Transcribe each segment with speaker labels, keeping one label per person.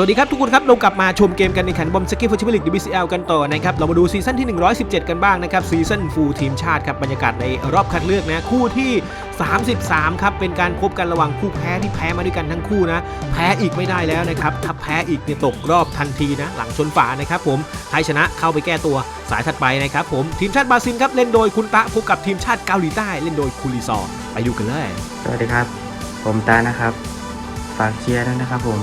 Speaker 1: สวัสดีครับทุกคนครับเรากลับมาชมเกมกันในขันบอมสกีฟูชิบิลิกดีบีซีเอลกันต่อนะครับเรามาดูซีซั่นที่ 117 กันบ้างนะครับซีซั่นฟูลทีมชาติครับบรรยากาศในรอบคัดเลือกนะคู่ที่ 33 ครับเป็นการพบกันระหว่างคู่แพ้ที่แพ้มาด้วยกันทั้งคู่นะแพ้อีกไม่ได้แล้วนะครับถ้าแพ้อีกเนี่ยตกรอบทันทีนะหลังชนฝานะครับผมใครชนะเข้าไปแก้ตัวสายถัดไปนะครับผมทีมชาติบราซิลครับเล่นโดยคุณตะพบกับทีมชาติเกาหลีใต้เล่นโดยคูริซอไปดูกันเลย
Speaker 2: สวัสดีครับ ผมตานะครับ ฝากเชียร์ด้วยนะครับผม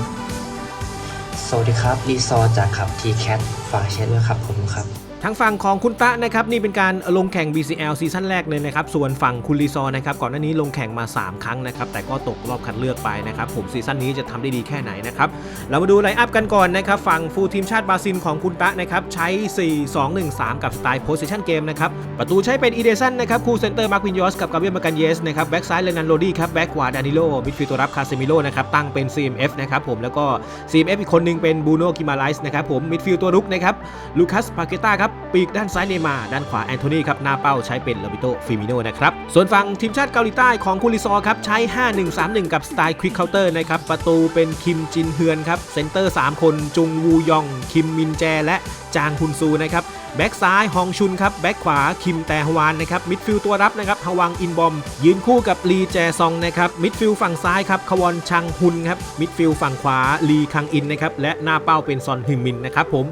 Speaker 3: สวัสดีครับ ดีซอจากขับทีแคทฝากเช็ดด้วยครับผมครับ
Speaker 1: ทางฝั่งของคุณตะนะครับนี่เป็นการลงแข่ง BCL ซีซั่นแรกเลยนะครับส่วนฝั่งคุณลีซอนะครับก่อนหน้านี้ลงแข่งมา 3 ครั้งนะครับแต่ก็ตกรอบคัดเลือกไปนะครับผมซีซั่นนี้จะทำได้ดีแค่ไหนนะครับเรามาดูไลน์อัพกันก่อนนะครับฝั่งฟูลทีมชาติบราซิลของคุณตะนะครับใช้ 4-2-1-3 กับสไตล์โพสิชันเกมนะครับประตูใช้เป็นอีเดซันนะครับคู่เซนเตอร์มาร์ควินยอสกับกาเบียลมากันเยสนะครับแบ็กซ้ายเลนันโรดี้ครับแบ็กขวาดานิโลมิดฟิลด์ตัวรับคาเซมิโลนะครับตั้งเป็น CMF นะครับผมแล้วก็ CMF อีกคนนึงเป็นบูโน่กิมาไลส์นะครับผมมิดฟิลด์ตัวรุกนะครับลูคัสปาเกต้าครับปีกด้านซ้ายเนมาร์ด้านขวาแอนโทนีครับ หน้าเป้าใช้เป็นโรบิโตฟิมิโนนะครับ ส่วนฝั่งทีมชาติเกาหลีใต้ของคูริซอครับ ใช้ 5-1-3-1 กับสไตล์ควิกเคาน์เตอร์นะครับ ประตูเป็นคิมจินเฮือนครับ เซนเตอร์ 3 คน จุงวูยอง คิมมินแจ และจางฮุนซูนะครับแบ็กซ้ายฮองชุนครับแบ็กขวาคิมแตฮวานนะครับมิดฟิลตัวรับนะครับฮวังอินบอม ยืนคู่กับลีแจซองนะครับมิดฟิลฝั่งซ้ายครับควอนชังฮุนครับมิดฟิลฝั่งขวาลีคังอินนะครับและหน้าเป้าเป็นซอนฮึงมินนะครับผม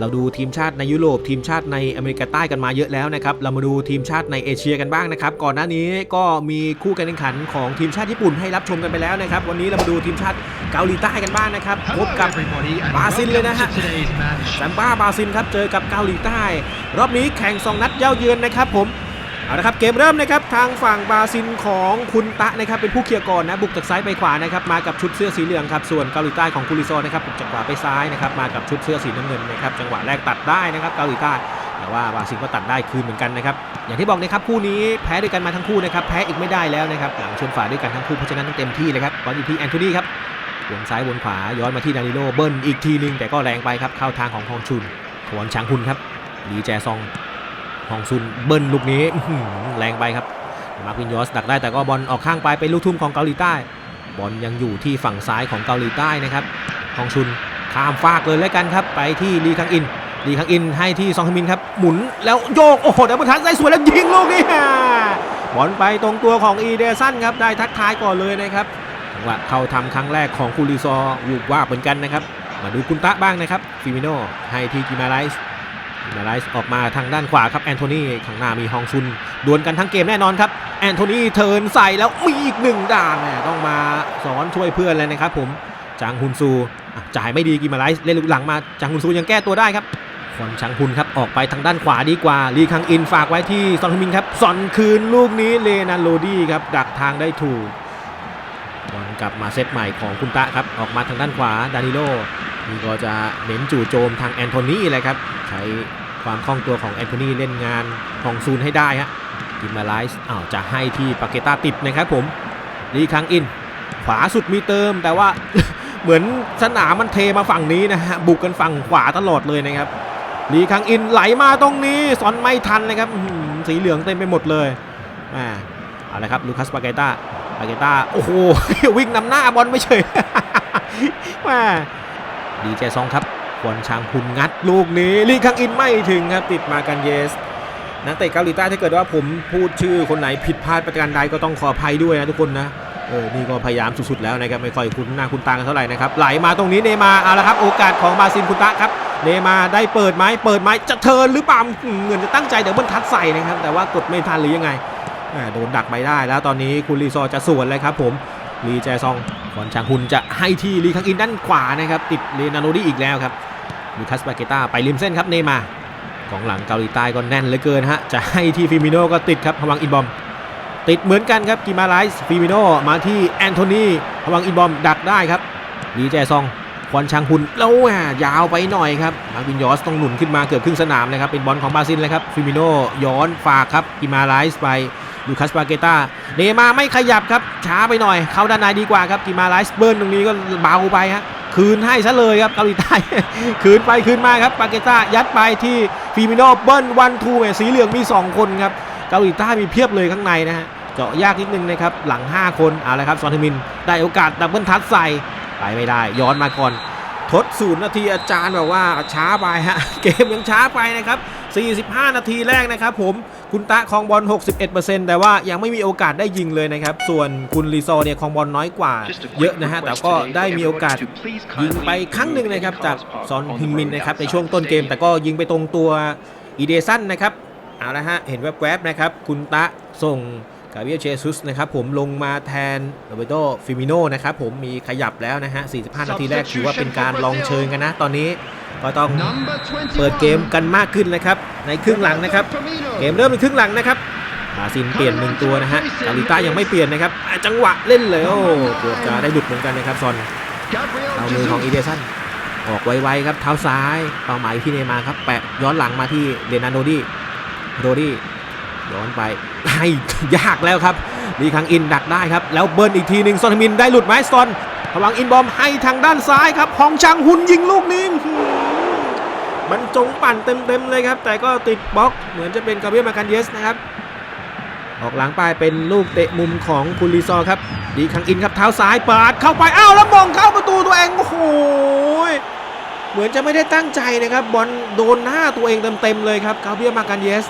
Speaker 1: เราดูทีมชาติในยุโรปทีมชาติในอเมริกาใต้กันมาเยอะแล้วนะครับเรามาดูทีมชาติในเอเชียกันบ้างนะครับก่อนหน้านี้ก็มีคู่การแข่งขันของทีมชาติญี่ปุ่นให้รับชมกันไปแล้วนะครับวันนี้เรามาดูทีมชาติเกาหลีใต้กันบ้างนะครับพบกับบราซิลเลยนะฮะแซมบ้าบราซิลครับเจอกับเกาหลีใต้ รอบนี้แข่ง 2 นัดเย้าเยือนนะครับผม เอาละครับเกมเริ่มนะครับทางฝั่งบราซิลของคุณตะนะครับเป็นผู้เคลียร์ก่อนนะบุกจากซ้ายไปขวานะครับมากับชุดเสื้อสีเหลืองครับส่วนเกาหลีใต้ของคุริโซนะครับบุกจากขวาไปซ้ายนะครับมากับชุดเสื้อสีน้ำเงินนะครับจังหวะแรกตัดได้นะครับเกาหลีใต้แต่ว่าบราซิลก็ตัดได้คืนเหมือนกันนะครับอย่างที่บอกนะครับคู่นี้แพ้ด้วยกันมาทั้งคู่นะครับแพ้อีกไม่ได้แล้วนะครับหลังชนฝาด้วยกันทั้งคู่เพราะฉะนั้นต้องเต็มที่เลยครับบอลอยู่ที่แอนโทนีครับวนซ้ายวนขวาย้อนมาที่ดานิโลเบิ้ลอีกทีนึงแต่ก็แรงไปครับเข้าทางของฮองชุนขวนช้างหุนครับลีแจซอง ฮองซุนเบิ้ลลูกนี้แรงไปครับ มาร์ควินยอสดักได้แต่ก็บอลออกข้างไปเป็นลูกทุ่มของเกาหลีใต้ บอลยังอยู่ที่ฝั่งซ้ายของเกาหลีใต้นะครับฮองชุนข้ามฟากเลยแล้วกันครับ ไปที่ลีคังอินลีคังอินให้ที่ซองฮมินครับหมุนแล้วโยกโอ้โหดับเบิลทัชได้สวยแล้วยิงลูกนี้บอลไปตรงตัวของอีเดซันครับได้ทักทายก่อนเลยนะครับจังหวะเข้าทำครั้งแรกของคูริซอวูบว่าเหมือนกันนะครับ มาดูคุณตะบ้างนะครับฟิมิโนให้ที่กิมาไลส์ กิมาไลส์ออกมาทางด้านขวาครับแอนโทนีข้างหน้ามีฮองซุน ดวลกันทั้งเกมแน่นอนครับ แอนโทนีเทินใส่แล้วมีอีกหนึ่งด่านแหมต้องมาสอนช่วยเพื่อนเลยนะครับผมจางฮุนซูจ่ายไม่ดีกิมาไลส์เล่นลูกหลังมาจางฮุนซูยังแก้ตัวได้ครับคอนชังฮุนครับออกไปทางด้านขวาดีกว่าลีคังอินฝากไว้ที่ซอนฮึมินครับซอนคืนลูกนี้เลนันโรดี้ครับดักทางได้ถูกบอลกลับมาเซตใหม่ของคุณตะครับออกมาทางด้านขวาดานิโล นี่ก็จะเน้นจู่โจมทางแอนโทนีเลยครับ ใช้ความคล่องตัวของแอนโทนีเล่นงานของซูนให้ได้ฮะกิมมาไลส์อ้าวจะให้ที่ปาเกต้าติดนะครับผมรีคังอิน ขวาสุดมีเติม แต่ว่าเหมือนสนามมันเทมาฝั่งนี้นะฮะบุกกันฝั่งขวาตลอดเลยนะครับรีคังอินไหลมาตรงนี้สอนไม่ทันนะครับสีเหลืองเต็มไปหมดเลยอ่าเอาละครับลูคัสปาเกต้าปาเกต้าโอ้โหวิ่งนำหน้าบอลไม่เฉยแม่ ดีเจซองครับควรช้างพุนงัดลูกนี้ลีคังอินไม่ถึงครับติดมากันเยสนักเตะเกาหลีใต้ถ้าเกิดว่าผมพูดชื่อคนไหนผิดพลาดประการใดก็ต้องขออภัยด้วยนะทุกคนนะเออนี่ก็พยายามสุดๆแล้วนะครับไม่ค่อยคุ้นหน้าคุ้นตากันเท่าไหร่นะครับไหลมาตรงนี้เนมาเอาละครับโอกาสของบราซิลคุณตะครับเนมาได้เปิดไหมเปิดไหมจะเทินหรือเปล่าเหมือนจะตั้งใจเดี๋ยวเบิ้ลทัดใส่นะครับแต่ว่ากดไม่ทันหรือยังไงโดนดักไปได้แล้วตอนนี้คุณรีซอจะสวนเลยครับผม ลีแจซองฟอนชางฮุนจะให้ที่ลีคังอินด้านขวานะครับติดเลนาโรดี้อีกแล้วครับลูคัสปาเกต้าไปริมเส้นครับเนมารของหลังเกาหลีใต้ก็แน่นเหลือเกินฮะจะให้ที่ฟิมิโนก็ติดครับพวังอินบอม ติดเหมือนกันครับกิมาไลส์ฟิมิโนมาที่แอนโทนีพวังอินบอมดักได้ครับลีแจซองควอนชางฮุนแล้วยาวไปหน่อยครับมาร์วินยอสต้องหนุนขึ้นมาเกือบครึ่งสนามนะครับเป็นบอลของบราซิลเลยครับฟิมิโนย้อนฝากครับกิมาไลส์ไป ลูคัสปาเกต้าเนมาไม่ขยับครับช้าไปหน่อย เข้าด้านในดีกว่าครับกิมาไลส์เบิร์นตรงนี้ก็เบาไปฮะคืนให้ซะเลยครับเกาหลีใต้คืนไปคืนมาครับปาเกต้ายัดไปที่ฟิมิโนเบิร์นวันทูแมสีเหลืองมี 2 คนครับเกาหลีใต้มีเพียบเลยข้างในนะฮะเจาะยากนิดนึงนะครับหลัง 5 คนเอาละครับซอนเทมินได้โอกาสดับเบิลทัชใส่ไปไม่ได้ ย้อนมาก่อน ทดศูนย์นาทีอาจารย์แบบว่าช้าไปฮะ เกมยังช้าไปนะครับ 45 นาทีแรกนะครับผมคุณตะครองบอล 61%แต่ว่ายังไม่มีโอกาสได้ยิงเลยนะครับ ส่วนคุณรีซอเนี่ยครองบอลน้อยกว่าเยอะนะฮะ แต่ก็ได้มีโอกาสยิงไปครั้งหนึ่งนะครับ จากซอนฮิมินนะครับในช่วงต้นเกม แต่ก็ยิงไปตรงตัวอีเดซันนะครับเอาละฮะเห็นแวบๆนะครับ คุณตะส่ง กาเบียเชซุสนะครับผมลงมาแทนโรเบโตฟิมิโนนะครับผมมีขยับแล้วนะฮะ 45 นาทีแรกถือว่าเป็นการลองเชิงกันนะ ตอนนี้ก็ต้องเปิดเกมกันมากขึ้นนะครับ ในครึ่งหลังนะครับ เกมเริ่มในครึ่งหลังนะครับบราซิลเปลี่ยนหนึ่งตัวนะฮะเกาหลีใต้ยังไม่เปลี่ยนนะครับอะจังหวะเล่นเลยโอ้เกือบจะได้หลุดเหมือนกันนะครับซอนเอามือของอีเดสันออกไวๆครับเท้าซ้ายเป้าหมายที่เนย์มาร์ครับแปะย้อนหลังมาที่เดนานโดดี้โดดี้ ย้อนไปให้ยากแล้วครับลีคังอินดักได้ครับ แล้วเบิร์นอีกทีหนึ่งซอนฮมินได้หลุดไหมซอนระวังอินบอมให้ทางด้านซ้ายครับ ฮองชังหุนยิงลูกนี้อื้อหือบรรจงปั่นเต็มๆเลยครับ แต่ก็ติดบล็อกเหมือนจะเป็นกาเบียมากันเยสนะครับ ออกหลังไปเป็นลูกเตะมุมของคุณลีซอร์ครับ ดีคังอินครับเท้าซ้ายปาดเข้าไปอ้าวแล้วมองเข้าประตูตัวเองโอ้โหเหมือนจะไม่ได้ตั้งใจนะครับบอลโดนหน้าตัวเองเต็มๆเลยครับกาเบียมากันเยส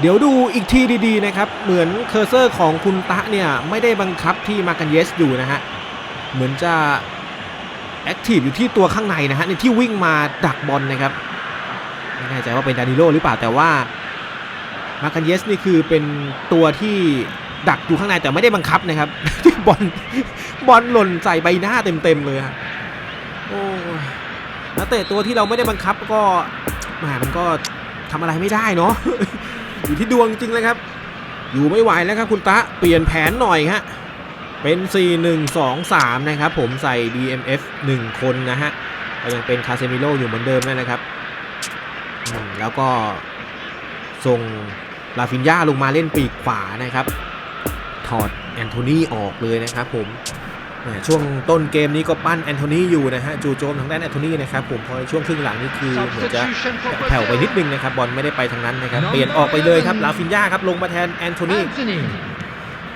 Speaker 1: เดี๋ยวดูอีกทีดีๆนะครับ เหมือนเคอร์เซอร์ของคุณตะเนี่ย ไม่ได้บังคับที่มากันเยสอยู่นะฮะ เหมือนจะแอคทีฟอยู่ที่ตัวข้างในนะฮะในที่วิ่งมาดักบอลนะครับ ไม่แน่ใจว่าเป็นดานิโลหรือเปล่าแต่ว่ามาคันเยสนี่คือเป็นตัวที่ดักอยู่ข้างในแต่ไม่ได้บังคับนะครับบอลบอลหล่นใส่ใบหน้าเต็มๆเลยครโอ้นักเตะตัวที่เราไม่ได้บังคับก็แหมมันก็ทำอะไรไม่ได้เนาะ อยู่ที่ดวงจริงเลยครับ อยู่ไม่ไหวแล้วครับคุณตะเปลี่ยนแผนหน่อยฮะเป็น 4 1 2 3 นะครับผมใส่ DMF 1 คนนะฮะก็ยังเป็นคาเซมิโลอยู่เหมือนเดิมนั่นนะครับ แล้วก็ส่งลาฟินยาลงมาเล่นปีกขวานะครับ ถอดแอนโทนีออกเลยนะครับผม ช่วงต้นเกมนี้ก็ปั้นแอนโทนีอยู่นะฮะจู่โจมทางด้านแอนโทนีนะครับผมพอในช่วงครึ่งหลังนี่คือเหมือนจะแผ่วไปนิดนึงนะครับบอลไม่ได้ไปทางนั้นนะครับเปลี่ยนออกไปเลยครับลาฟินยาครับลงมาแทนแอนโทนี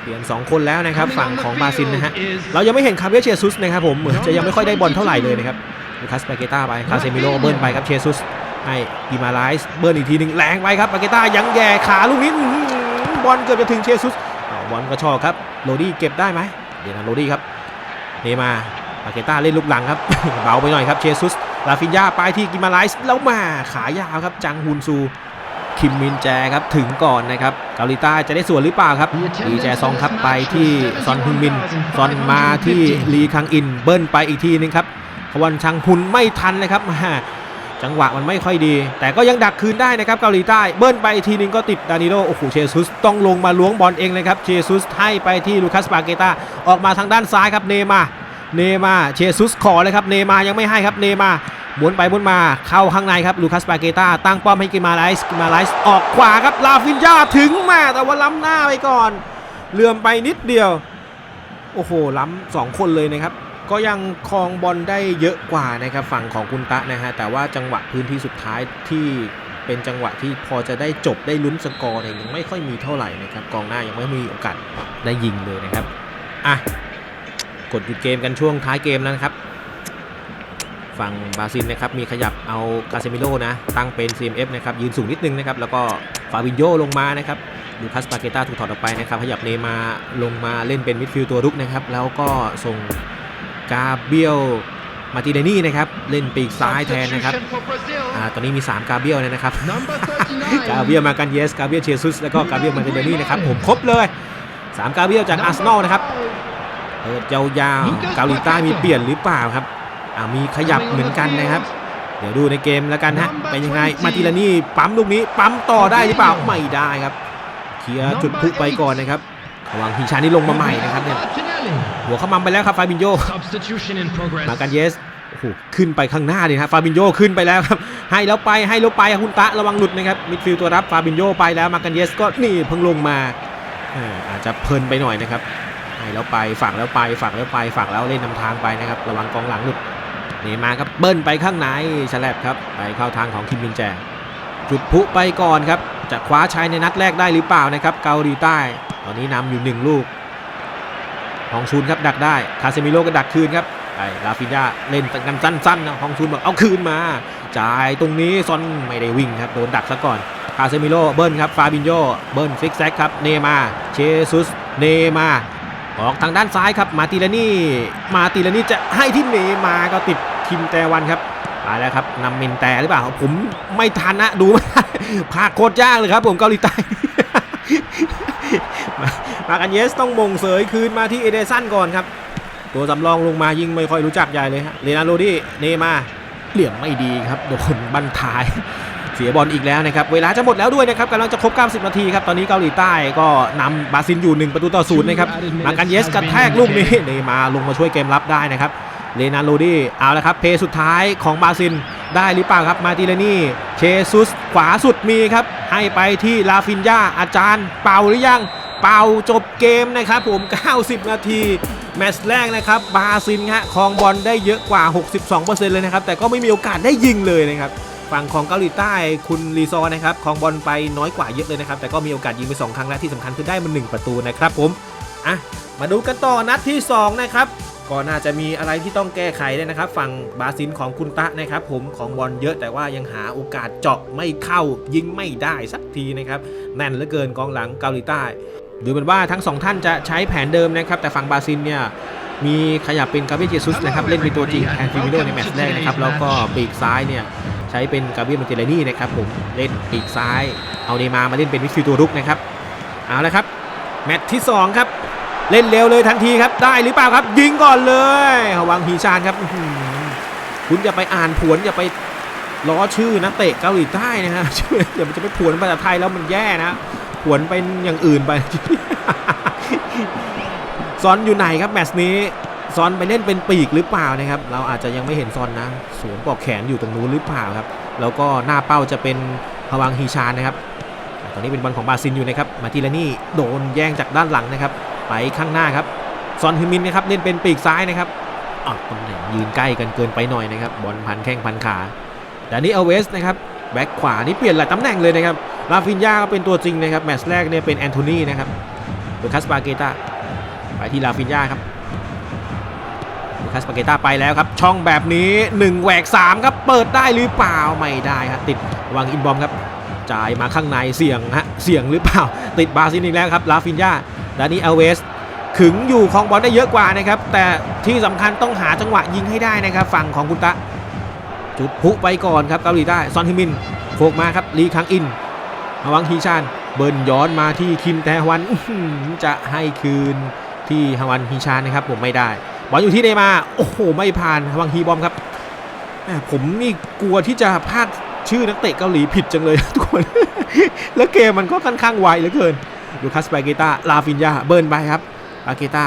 Speaker 1: เปลี่ยน 2 คนแล้วนะครับฝั่งของบราซิลนะฮะเรายังไม่เห็นคาเบียเชซุสนะครับผมเหมือนจะยังไม่ค่อยได้บอลเท่าไหร่เลยนะครับลูคัสปาเกต้าไปคาเซมิโลเบิร์นไปครับเชซุสให้กิมาไลส์เบิร์นอีกทีหนึ่งแรงไปครับปาเกต้ายังแย่ขาลูกนี้อื้อหือบอลเกือบจะถึงเชซุสอ้าวบอลกระชอกครับโรดี้เก็บได้ไหมเดี๋ยวนะโรดี้ครับ เนมาปาเกต้าเล่นลูกหลังครับ เบาไปหน่อยครับเชซุส ลาฟินยาไปที่กิมาไลส์แล้วมาขายาวครับ จังฮุนซู คิมมินแจครับถึงก่อนนะครับเกาหลีใต้จะได้ส่วนหรือเปล่าครับลีแจซองครับไปที่ซอนฮุนมิน ซอนมาที่ลีคังอินเบิ้ลไปอีกทีนึงครับพวันชังฮุนไม่ทันนะครับมา จังหวะมันไม่ค่อยดี แต่ก็ยังดักคืนได้นะครับเกาหลีใต้เบิ้ลไปอีกทีนึงก็ติดดานิโลโอ้โหเชซุสต้องลงมาล้วงบอลเองเลยครับเชซุสให้ไปที่ลูคัสปาเกตาออกมาทางด้านซ้ายครับเนมาเนมาเชซุสขอเลยครับเนมายังไม่ให้ครับเนมาหมุนไปหมุนมาเข้าข้างในครับลูคัสปาเกตาตั้งป้อมให้กิมาไลส์กิมาไลส์ออกขวาครับลาฟินยาถึงมาแต่ว่าล้ำหน้าไปก่อนเลื่อมไปนิดเดียว โอ้โหล้ำสองคนเลยนะครับ ก็ยังครองบอลได้เยอะกว่านะครับฝั่งของคุณตะนะฮะแต่ว่าจังหวะพื้นที่สุดท้ายที่เป็นจังหวะที่พอจะได้จบได้ลุ้นสกอร์เนี่ยยังไม่ค่อยมีเท่าไหร่นะครับกองหน้ายังไม่มีโอกาสได้ยิงเลยนะครับอะกดหยุดเกมกันช่วงท้ายเกมแล้วนะครับฝั่งบราซิลนะครับมีขยับเอาคาเซมิโลนะตั้งเป็น CMF นะครับยืนสูงนิดนึงนะครับแล้วก็ฟาบินโยลงมานะครับลูคัสปาเกต้าถูกถอดออกไปนะครับขยับเนมาลงมาเล่นเป็นมิดฟิลด์ตัวรุกนะครับแล้วก็ส่ง กาเบียลมาติเดนี่นะครับเล่นปีกซ้ายแทนนะครับอ่าตอนนี้มี 3 กาเบียลนะครับกาเบียลมากันเยสกาเบียลเชซุสแล้วก็กาเบียลมาติเดนี่นะครับผมครบเลย 3 กาเบียลจากอาร์เซนอลนะครับเปิดยาวๆเกาหลีใต้มีเปลี่ยนหรือเปล่าครับอ่ามีขยับเหมือนกันนะครับเดี๋ยวดูในเกมแล้วกันฮะเป็นยังไงมาติเดนี่ปั๊มลูกนี้ปั๊มต่อได้หรือเปล่าไม่ได้ครับเคลียร์จุดพลุไปก่อนนะครับ ระวังฮิชานี่ลงมาใหม่นะครับเนี่ยหัวเข้ามัมไปแล้วครับฟาบินโย
Speaker 4: Substitution in progress.
Speaker 1: มากันเยสโอ้โหขึ้นไปข้างหน้าเลยครับฟาบินโยขึ้นไปแล้วครับให้แล้วไปให้แล้วไปคุณตะระวังหลุดนะครับมิดฟิลด์ตัวรับฟาบินโยไปแล้วมากันเยสก็นี่เพิ่งลงมาอ่าอาจจะเพลินไปหน่อยนะครับให้แล้วไปฝากแล้วไปฝากแล้วไปฝากแล้วเล่นนำทางไปนะครับระวังกองหลังหลุดนี่มาครับเบิ้ลไปข้างในฉลับครับไปเข้าทางของคิมมินแจจุดพลุไปก่อนครับจะคว้าชัยในนัดแรกได้หรือเปล่านะครับเกาหลีใต้ ตอนนี้นำอยู่หนึ่งลูกฮองชุนครับดักได้คาเซมิโลก็ดักคืนครับไปลาฟินยาเล่นกันสั้นๆนะฮองซุนบอกเอาคืนมา จ่ายตรงนี้ซอนไม่ได้วิ่งครับโดนดักซะก่อนคาเซมิโลเบิ้ลครับฟาบินโยเบิ้ลฟิกแซกครับเนมาเชซุสเนมาออกทางด้านซ้ายครับมาติลานี่มาติลานี่จะให้ที่เนมาก็ติดคิมแตวันครับมาแล้วครับนำมินแต่หรือเปล่าผมไม่ทันนะดูม่ได้ภาคโคตรยากเลยครับ ผมเกาหลีใต้ มามากันเยสต้องมงเสยคืนมาที่เอเดซันก่อนครับ ตัวสำรองลงมายิงไม่ค่อยรู้จักใหญ่เลยฮะเรนาโรดี้เนมาเหลี่ยมไม่ดีครับโดนบันทายเสียบอลอีกแล้วนะครับ เวลาจะหมดแล้วด้วยนะครับกำลังจะครบ 90 นาทีครับ ตอนนี้เกาหลีใต้ก็นำบราซิลอยู่ 1 ประตูต่อศูนย์นะครับมากันเยสกระแทกลูกนี้เนมาลงมาช่วยเกมรับได้นะครับเลนาโรดี้เอาละครับเพย์สุดท้ายของบราซิลได้หรือเปล่าครับมาติเลนี่เชซุสขวาสุดมีครับ ให้ไปที่ลาฟินยาอาจารย์เป่าหรือยัง เป่าจบเกมนะครับผม 90 นาที แมตช์แรกนะครับบราซิลฮะครองบอลได้เยอะกว่า 62%เลยนะครับ แต่ก็ไม่มีโอกาสได้ยิงเลยนะครับฝั่งของเกาหลีใต้คุณรีซอนะครับครองบอลไปน้อยกว่าเยอะเลยนะครับ แต่ก็มีโอกาสยิงไป 2 ครั้งและที่สำคัญคือได้มา1ประตูนะครับผมอะมาดูกันต่อนัดที่ 2 นะครับก็น่าจะมีอะไรที่ต้องแก้ไขเลยนะครับ ฝั่งบราซิลของคุณตะนะครับผมของบอลเยอะแต่ว่ายังหาโอกาสเจาะไม่เข้ายิงไม่ได้สักทีนะครับแน่นเหลือเกินกองหลังเกาหลีใต้ ดูเหมือนว่าทั้งสองท่านจะใช้แผนเดิมนะครับ แต่ฝั่งบราซิลเนี่ยมีขยับเป็นกาเบียเจซุสนะครับเล่นเป็นตัวจริงแทนฟิมิโนในแมตช์แรกนะครับแล้วก็ปีกซ้ายเนี่ยใช้เป็นกาเบียลมาเตเลนี่นะครับผมเล่นปีกซ้าย เอาเนมาร์มาเล่นเป็นมิดฟิลด์ตัวรุกนะครับเอาละครับแมตช์ที่สองครับ เล่นเร็วเลยทันทีครับได้หรือเปล่าครับ ยิงก่อนเลยวังฮีชานครับคุณอย่าไปอ่านผวนอย่าไปล้อชื่อนักเตะเกาหลีใต้นะฮะอเดี๋ยวมันจะไปผวนภาษาไทยแล้วมันแย่นะ ผวนเป็นอย่างอื่นไป ซอนอยู่ไหนครับแมตช์นี้ซอนไปเล่นเป็นปีกหรือเปล่านะครับ เราอาจจะยังไม่เห็นซอนนะสวมปอกแขนอยู่ตรงนู้นหรือเปล่าครับ แล้วก็หน้าเป้าจะเป็นพวังฮีชานนะครับ ตอนนี้เป็นบอลของบาซิลอยู่นะครับ มาทีละนี่โดนแย่งจากด้านหลังนะครับ ไปข้างหน้าครับ ซอนฮึมินนะครับเล่นเป็นปีกซ้ายนะครับอ้าวตำแหน่งยืนใกล้กันเกินไปหน่อยนะครับ บอลพันแข้งพันขา แต่นี่เอาเวสนะครับ แบ็คขวานี่เปลี่ยนหลายตำแหน่งเลยนะครับ ลาฟินยาก็เป็นตัวจริงนะครับแมตช์แรกเนี่ยเป็นแอนโทนีนะครับลูคัสปาเกตาไปที่ลาฟินยาครับลูคัสปาเกตาไปแล้วครับ ช่องแบบนี้1แหวก3ครับเปิดได้หรือเปล่าไม่ได้ครับติดวางอินบอมครับจ่ายมาข้างในเสี่ยงฮะเสี่ยงหรือเปล่า ติดบาซิลอีกแล้วครับลาฟินยาดานี่เอลเวสขึงอยู่ครองบอลได้เยอะกว่านะครับ แต่ที่สำคัญต้องหาจังหวะยิงให้ได้นะครับ ฝั่งของคุณตะ จุดพุไปก่อนครับเกาหลีใต้ซอนฮิมิน โฟกมาครับลีคังอิน ฮวังฮีชานเบิร์นย้อนมาที่คิมแทฮวันจะให้คืนที่ฮวันฮีชานนะครับผมไม่ได้บอลอยู่ที่เนมาโอ้โหไม่ผ่านฮวังฮีบอมครับผมนี่กลัวที่จะพลาดชื่อนักเตะเกาหลีผิดจังเลยทุกคน แล้วเกมมันก็ค่อนข้างไวเหลือเกินลูคัสปาเกตาลาฟินยาเบิร์นไปครับปาเกต้า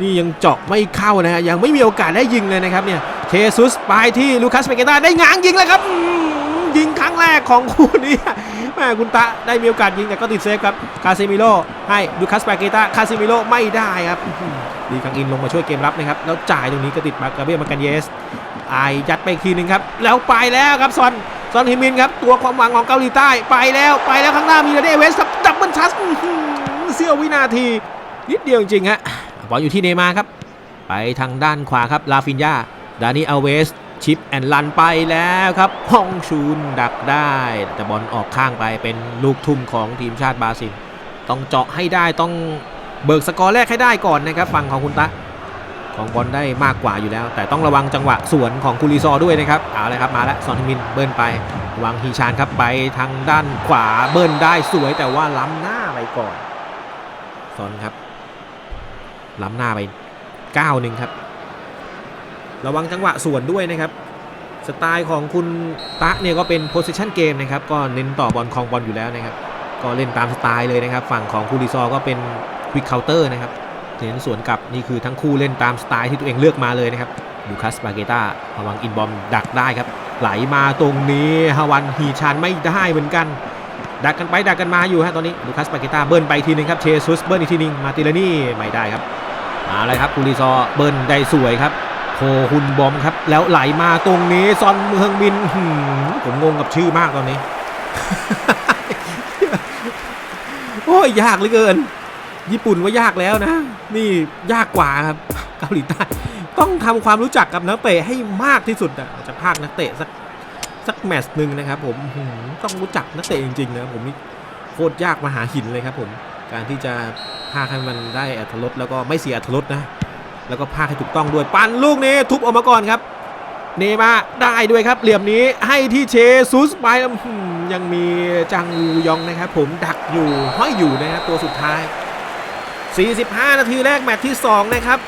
Speaker 1: นี่ยังเจาะไม่เข้านะฮะยังไม่มีโอกาสได้ยิงเลยนะครับเนี่ยเชซุสไปที่ลูคัสปาเกต้าได้ง้างยิงแล้วครับยิงครั้งแรกของคู่นี้ แม่คุณตะได้มีโอกาสยิงแต่ก็ติดเซฟครับคาเซมิโลให้ลูคัสปาเกต้าคาเซมิโลไม่ได้ครับดีคังอินลงมาช่วยเกมรับนะครับแล้วจ่ายตรงนี้ก็ติดมากาเบียมากันเยสอายยัดไปทีนึงครับแล้วไปแล้วครับซอนซอนฮิมินครับตัวความหวังของเกาหลีใต้ไปแล้วไปแล้วข้างหน้ามีเดเวสครับดับเบิลทัชอื้อหือเสี้ยววินาทีนิดเดียวจริงฮะบอลอยู่ที่เนย์มาครับ ไปทางด้านขวาครับลาฟินยาดานี่อเวส ชิปแอนลันไปแล้วครับฮ่องชูนดักได้ แต่บอลออกข้างไปเป็นลูกทุ่มของทีมชาติบราซิล ต้องเจาะให้ได้ต้องเบิกสกอร์แรกให้ได้ก่อนนะครับฝั่งของคุณตะของบอลได้มากกว่าอยู่แล้ว แต่ต้องระวังจังหวะสวนของกุลิซอด้วยนะครับเอาเลยครับมาแล้วซอนฮิมินเบิ้ลไปวางฮีชานครับไปทางด้านขวาเบิ้ลได้สวยแต่ว่าล้ำหน้าไปก่อนซอนครับล้ำหน้าไปก้าหนึ่งครับ ระวังจังหวะส่วนด้วยนะครับ สไตล์ของคุณตะเนี่ยก็เป็น position game นะครับ ก็เน้นต่อบอลครองบอลอยู่แล้วนะครับ ก็เล่นตามสไตล์เลยนะครับ ฝั่งของคูริซอก็เป็น quick counter นะครับเน้นสวนกลับนี่คือทั้งคู่เล่นตามสไตล์ที่ตัวเองเลือกมาเลยนะครับลูคัสปาเกต้าฮวังอินบอมดักได้ครับ ไหลมาตรงนี้ฮาวันฮีชานไม่ได้เหมือนกัน ดักกันไปดักกันมาอยู่ฮะตอนนี้ลูคัสปาเกต้าเบิ้ลไปทีนึงครับเชซุสเบิ้ลอีกทีนึงมาติลานี่ไม่ได้ครับมาเลยครับคูริซอเบิ้ลได้สวยครับ โคฮุนบอมครับ แล้วไหลมาตรงนี้ซอนเมืองบินผมงงกับชื่อมากตอนนี้ โอ้ยยากเหลือเกิน ญี่ปุ่นว่ายากแล้วนะ นี่ยากกว่าครับเกาหลีใต้ต้องทำความรู้จักกับนักเตะให้มากที่สุดอะจะพากนักเตะสักสักแมตช์หนึ่งนะครับ ผมต้องรู้จักนักเตะจริงๆนะผมนี่โคตรยากมาหาหินเลยครับ ผม การที่จะพากให้มันได้อัธรสแล้วก็ไม่เสียอัธรสนะ แล้วก็พาให้ถูกต้องด้วยปันลูกนี้ทุบออกมาก่อนครับ เนมาได้ด้วยครับ เหลี่ยมนี้ให้ที่เชซุสไปยังมีจังวูยองนะครับ ผมดักอยู่ห้อยอยู่นะครับตัวสุดท้าย 45 นาทีแรกแมตช์ที่ 2 นะครับ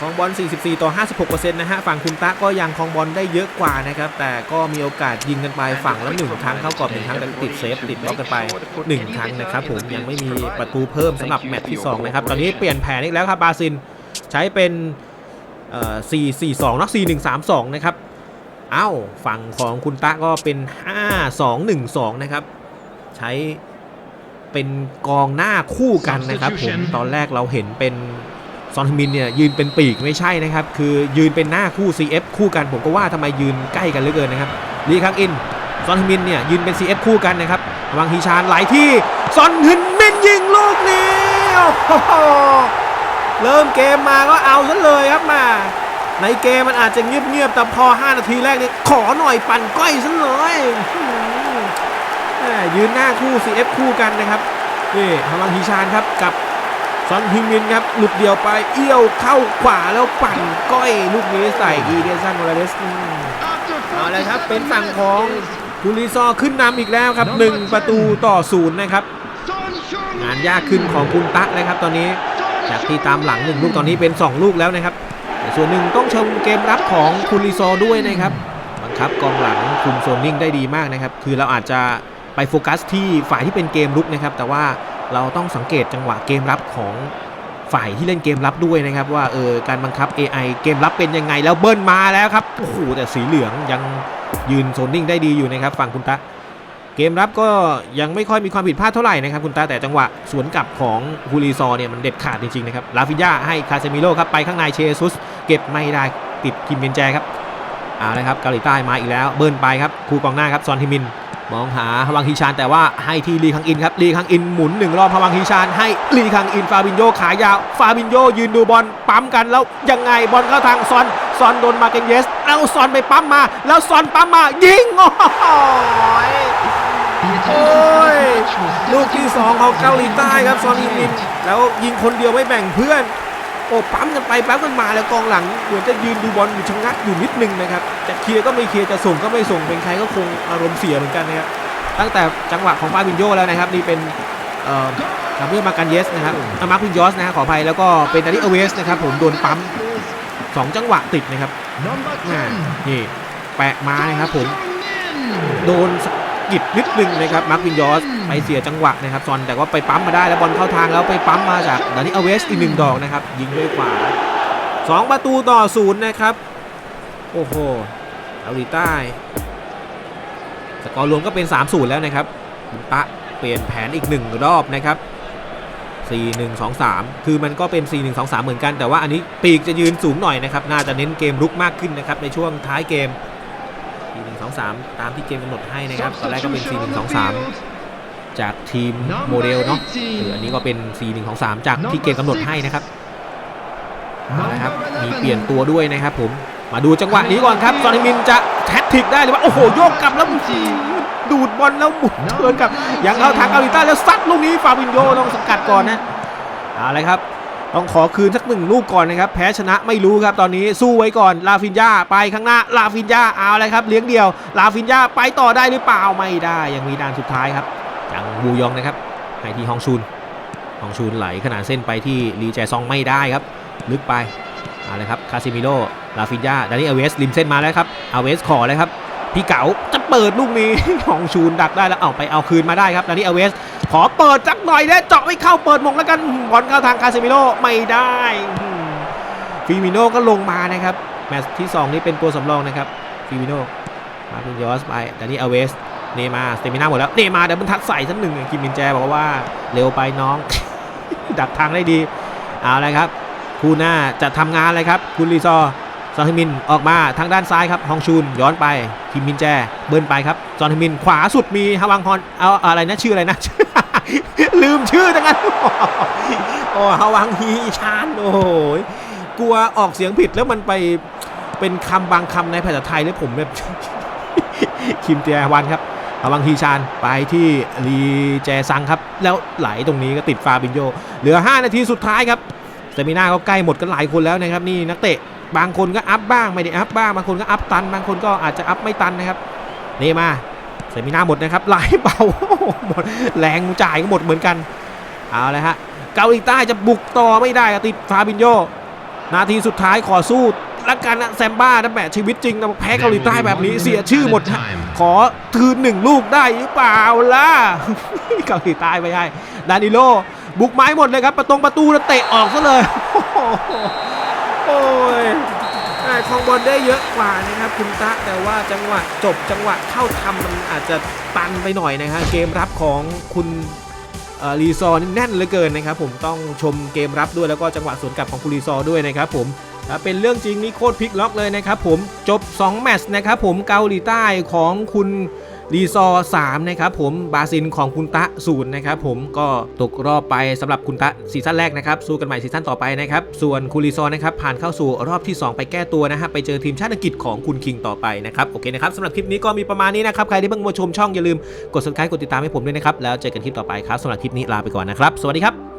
Speaker 1: ครองบอล 44 ต่อ 56%นะฮะ ฝั่งคุณตะก็ยังคองบอลได้เยอะกว่านะครับ แต่ก็มีโอกาสยิงกันไปฝั่งละหนึ่งครั้งเข้ากรอบหนึ่งครั้งแต่ติดเซฟติดล็อกกันไป 1 ครั้งนะครับผมยังไม่มีประตูเพิ่มสำหรับแมตช์ที่ 2 นะครับ ตอนนี้เปลี่ยนแผนอีกแล้วครับบาซิน ใช้เป็นเอ่อ4-4-2เนัก4-1-3-2นะครับเอ้าฝั่งของคุณตะก็เป็น5-2-1-2นะครับ ใช้เป็นกองหน้าคู่กันนะครับผมตอนแรกเราเห็นเป็นซอนฮึมินเนี่ยยืนเป็นปีกไม่ใช่นะครับ คือยืนเป็นหน้าคู่ CF คู่กันผมก็ว่าทำไมยืนใกล้กันเหลือเกินนะครับลีคังอินซอนฮึมินเนี่ยยืนเป็น CF คู่กันนะครับวังฮีชานไหลที่ซอนฮึนมินยิงลูกนี้โอ้โห เริ่มเกมมาก็เอาซะเลยครับมา ในเกมมันอาจจะเงียบๆแต่พอ 5 นาทีแรกนี่ขอหน่อยปั่นก้อยซะเลยอื้อหือแหม่ยืนหน้าคู่ CF คู่กันนะครับนี่ฮาวังฮีชานครับกับซอนฮิงมินครับหลุดเดียวไปเอี้ยวเข้าขวาแล้วปั่นก้อยลูกนี้ใส่อีเดซันโมราเลสเอาเลยครับเป็นฝั่งของคูริซอขึ้นนำอีกแล้วครับ 1 ประตูต่อศูนย์นะครับ งานยากขึ้นของคุณตะนะครับตอนนี้ จากที่ตามหลังหนึ่งลูกตอนนี้เป็น 2 ลูกแล้วนะครับแต่ส่วนหนึ่งต้องชมเกมรับของคูริซอด้วยนะครับบังคับกองหลังคุมโซนนิ่งได้ดีมากนะครับ คือเราอาจจะไปโฟกัสที่ฝ่ายที่เป็นเกมรุกนะครับ แต่ว่าเราต้องสังเกตจังหวะเกมรับของฝ่ายที่เล่นเกมรับด้วยนะครับ ว่าเออการบังคับ AI เกมรับเป็นยังไงแล้วเบิ้ลมาแล้วครับโอ้โหแต่สีเหลืองยังยืนโซนนิ่งได้ดีอยู่นะครับฝั่งคุณตะ เกมรับก็ยังไม่ค่อยมีความผิดพลาดเท่าไหร่นะครับคุณตาแต่จังหวะสวนกลับของฮูรีซอเนี่ยมันเด็ดขาดจริงๆนะครับลาฟิญ่าให้คาเซมิโร่ครับไปข้างในเชซุส เก็บไม่ได้ติดคิมเบนแจครับเอาละครับเกาหลีใต้มาอีกแล้วเบิ้ลไปครับคู่กองหน้าครับซอนฮิมิน มองหาฮวังฮีชานแต่ว่าให้ที่ลีคังอินครับลีคังอินหมุนหนึ่งรอบฮวังฮีชานให้ลีคังอินฟาบินโยขายาวฟาบินโยยืนดูบอลปั๊มกันแล้วยังไงบอลเข้าทางซอนซอนโดนมาเกนเยสแล้วซอนไปปั๊มมา แล้วซอนปั๊มมายิงโอ้ โอ้ย ลูกที่ 2 ของเกาหลีใต้ครับซอนฮิมิน แล้วยิงคนเดียวไม่แบ่งเพื่อน โอ้ปั๊มกันไปปั๊มกันมาแล้วกองหลังเหมือนจะยืนดูบอลอยู่ชะงักอยู่นิดนึงนะครับจะเคลียร์ก็ไม่เคลียร์จะส่งก็ไม่ส่งเป็นใครก็คงอารมณ์เสียเหมือนกันนะครับตั้งแต่จังหวะของฟาบินโยแล้วนะครับนี่เป็นเอ่อทำเพื่อมากันเยสนะครับอามาร์คพินยอสนะฮะขออภัยแล้วก็เป็นดานิเอเวสนะครับผมโดนปั๊มสองจังหวะติดนะครับอ่านี่แปะมานะครับผมโดนสะ กิดนิดนึงนะครับมาร์ควินยอสไปเสียจังหวะนะครับซอนแต่ว่าไปปั๊มมาได้แล้วบอลเข้าทางแล้วไปปั๊มมาจากดานิเอเวสอีกหนึ่งดอกนะครับยิงด้วยขวาสองประตูต่อศูนย์นะครับโอ้โหเกาหลีใต้สกอร์รวมก็เป็น 3-0 แล้วนะครับคุณตะเปลี่ยนแผนอีกหนึ่งรอบนะครับ 4-1-2-3 คือมันก็เป็น 4-1-2-3 เหมือนกัน แต่ว่าอันนี้ปีกจะยืนสูงหน่อยนะครับ น่าจะเน้นเกมรุกมากขึ้นนะครับ ในช่วงท้ายเกม 4-1-2-3 ตามที่เกมกำหนดให้นะครับตอนแรกก็เป็น 4-1-2-3 จากทีมโมเดลเนาะเอออันนี้ก็เป็น 4-1-2-3 จากที่เกมกำหนดให้นะครับเอาละครับมีเปลี่ยนตัวด้วยนะครับผมมาดูจังหวะนี้ก่อนครับซอนฮิมินจะแท็ตทริกได้หรือว่าโอ้โหโยกกลับแล้วดูดบอลแล้วหมุนเทิร์นกลับยังเข้าทางเกาหลีใต้แล้วซัดลูกนี้ฟาบินโยต้องสกัดก่อนนะเอาละครับ ต้องขอคืนสักหนึ่งลูกก่อนนะครับ แพ้ชนะไม่รู้ครับตอนนี้สู้ไว้ก่อนลาฟินยาไปข้างหน้าลาฟินยาเอาเลยครับ เลี้ยงเดียว ลาฟินยาไปต่อได้หรือเปล่าไม่ได้ยังมีด่านสุดท้ายครับจังบูยองนะครับให้ที่ฮองชุนฮองชุนไหลขนาดเส้นไปที่ลีแจซองไม่ได้ครับ ลึกไปเอาเลยครับคาซิมิโรลาฟินยาดานิเอเวสริมเส้นมาแล้วครับเอเวสขอเลยครับ พี่เก๋าจะเปิดลูกนี้ของชูนดักได้แล้วเอาไปเอาคืนมาได้ครับดานิเอเวส ขอเปิดจักหน่อยแล้วเจาะไม่เข้าเปิดมงแล้วกันบอลเข้าทางคาเซมิโร่ไม่ได้ฟิมิโน่ก็ลงมานะครับแมตช์ที่ 2 นี้เป็นตัวสำรองนะครับฟิมิโน่มาเป็นยอสไปดานิเอเวสเนมาสเตมิน่าหมดแล้วเนมาเดี๋ยวมันทัดใส่สักหนึ่งคิมมินแจบอกว่าเร็วไปน้อง ดักทางได้ดี เอาเลยครับ คู่หน้าจะทำงานเลยครับ คุณลีซอ ซอนฮิมินออกมาทางด้านซ้ายครับฮองชูนย้อนไปคิมมินแจเบินไปครับซอนฮิมินขวาสุดมีฮวังฮอนเอาอะไรนะชื่ออะไรนะ ลืมชื่อจังงั้นโอ้ฮวังฮีชานโอ้ยกลัวออกเสียงผิดแล้วมันไปเป็นคำบางคำในภาษาไทยแล้วผมแบบคิมเตียวันครับเอาบังฮีชานไปที่ลีแจซังครับ แล้วไหลตรงนี้ก็ติดฟาบินโยเหลือ 5 นาทีสุดท้ายครับเซมิน่าก็ใกล้หมดกันหลายคนแล้วนะครับนี่นักเตะ บางคนก็อัพบ้างไม่ได้อัพบ้างบางคนก็อัพตัน บางคนก็อาจจะอัพไม่ตันนะครับนี่มาเซมิน่าหมดนะครับไหลเบาหมดแรงจ่ายก็หมดเหมือนกันเอาเลยฮะเกาหลีใต้จะบุกต่อไม่ได้ครับติดฟาบินโยนาทีสุดท้ายขอสู้และกันนะแซมบ้านะแหมชีวิตจริงนะแพ้เกาหลีใต้แบบนี้เสียชื่อหมดฮะขอคืนหนึ่งลูกได้หรือเปล่าล่ะเกาหลีใต้ไม่ได้ดานิโลบุกไม้หมดเลยครับ ประตงประตูแล้วเตะออกซะเลย โอ้ยครองบอลได้เยอะกว่านะครับคุณตะแต่ว่าจังหวะจบจังหวะเข้าทำมันอาจจะตันไปหน่อยนะฮะเกมรับของคุณรีซอร์นี่แน่นเหลือเกินนะครับผมต้องชมเกมรับด้วยแล้วก็จังหวะสวนกลับของคุณรีซอร์ด้วยนะครับผมเป็นเรื่องจริงนี่โคตรพลิกล็อกเลยนะครับผมจบ 2 แมตช์นะครับผมเกาหลีใต้ของคุณ รีซอร์3นะครับผมบาซิลของคุณตะศูนย์นะครับผมก็ตกรอบไปสำหรับคุณตะซีซั่นแรกนะครับสู้กันใหม่ซีซั่นต่อไปนะครับส่วนคุณรีซอร์นะครับผ่านเข้าสู่รอบที่ 2 ไปแก้ตัวนะฮะไปเจอทีมชาติอังกฤษของคุณคิงต่อไปนะครับโอเคนะครับสำหรับคลิปนี้ก็มีประมาณนี้นะครับใครที่เพิ่งมาชมช่องอย่าลืมกด subscribe กดติดตามให้ผมด้วยนะครับแล้วเจอกันคลิปต่อไปครับสำหรับคลิปนี้ลาไปก่อนนะครับสวัสดีครับ